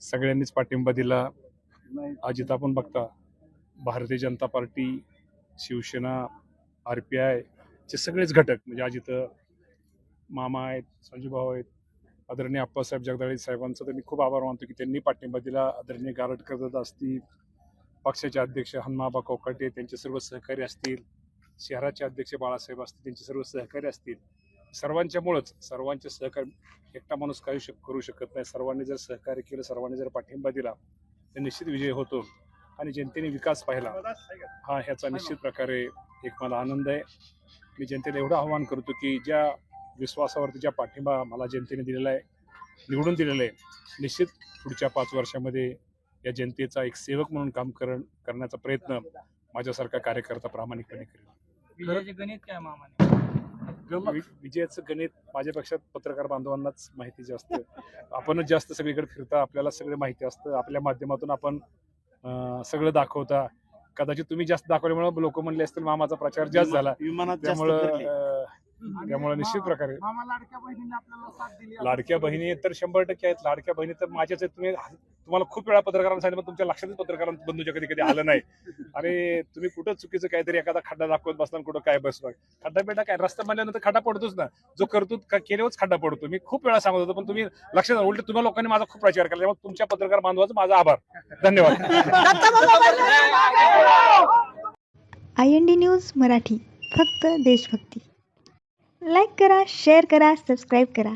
सगळ्यांनीच पाठिंबा दिला. आज इथं आपण बघता Bharatiya Janata Party Shiv Sena R P I चे सगळेच घटक म्हणजे आज इथं मामा आहेत संजूभाऊ आहेत आदरणीय अप्पासाहेब जगदाळे साहेबांचा तर मी खूप आभार मानतो की त्यांनी पाठिंबा दिला. आदरणीय गारटकर दादा असतील पक्षाचे अध्यक्ष हनुमाबा कोकाटे त्यांचे सर्व सहकारी असतील शहराचे अध्यक्ष बाळासाहेब असतील त्यांचे सर्व सहकारी असतील. सर्वांच्यामुळंच सर्वांचे सहकार्य एकटा माणूस काही शक करू शकत नाही. सर्वांनी जर सहकार्य केलं सर्वांनी जर पाठिंबा दिला तर निश्चित विजय होतो. आणि जनतेने विकास पाहिला. हा ह्याचा निश्चित प्रकारे एक मला आनंद आहे. मी जनतेला एवढं आव्हान करतो की ज्या विश्वासावरती ज्या पाठिंबा मला जनतेने दिलेला आहे निवडून दिलेला आहे निश्चित पुढच्या पाच वर्षामध्ये या जनतेचा एक सेवक म्हणून काम कर करण्याचा प्रयत्न माझ्यासारखा कार्यकर्ता प्रामाणिकपणे करेल. गणित काय मामाने? वि- विजयाचं गणित माझ्यापेक्षा पत्रकार बांधवांनाच माहिती जास्त. आपणच जास्त सगळीकडे फिरता आपल्याला सगळं माहिती असतं. आपल्या माध्यमातून आपण अं, सगळं दाखवता. कदाचित तुम्ही जास्त दाखवल्यामुळे लोक म्हणले असतील मामाचा प्रचार जास्त झाला. विमानात जास्त त्यामुळं फिरले. अं, त्यामुळे निश्चित प्रकारे. मामा लाडक्या बहिणीने आपल्याला साथ दिली. लाडक्या बहिणी तर शंभर टक्के आहेत. लाडक्या बहिणी तर माझ्याच आहेत. तुम्ही तुम्हाला खूप वेळा पत्रकारांना सांगितलं तुमच्या लक्षातच पत्रकारांचं बंधूच्या कधी कधी आलं नाही. आणि तुम्ही कुठं चुकीचं काहीतरी एखादा खड्डा दाखवत बसला कुठं काय बसला खड्डा बेटा काय? रस्ता म्हणल्यानंतर खड्डा पडतोच ना. जो करतो केल्यावरच खड्डा पडतो. मी खूप वेळा सांगत होतो पण तुम्ही लक्षात उलट तुम्हा लोकांनी माझा खूप प्रचार केला. त्यामुळे तुमच्या पत्रकार बांधवाचा माझा आभार. धन्यवाद. I N D news Marathi. फक्त देशभक्ती. लाईक करा शेअर करा सबस्क्राईब करा.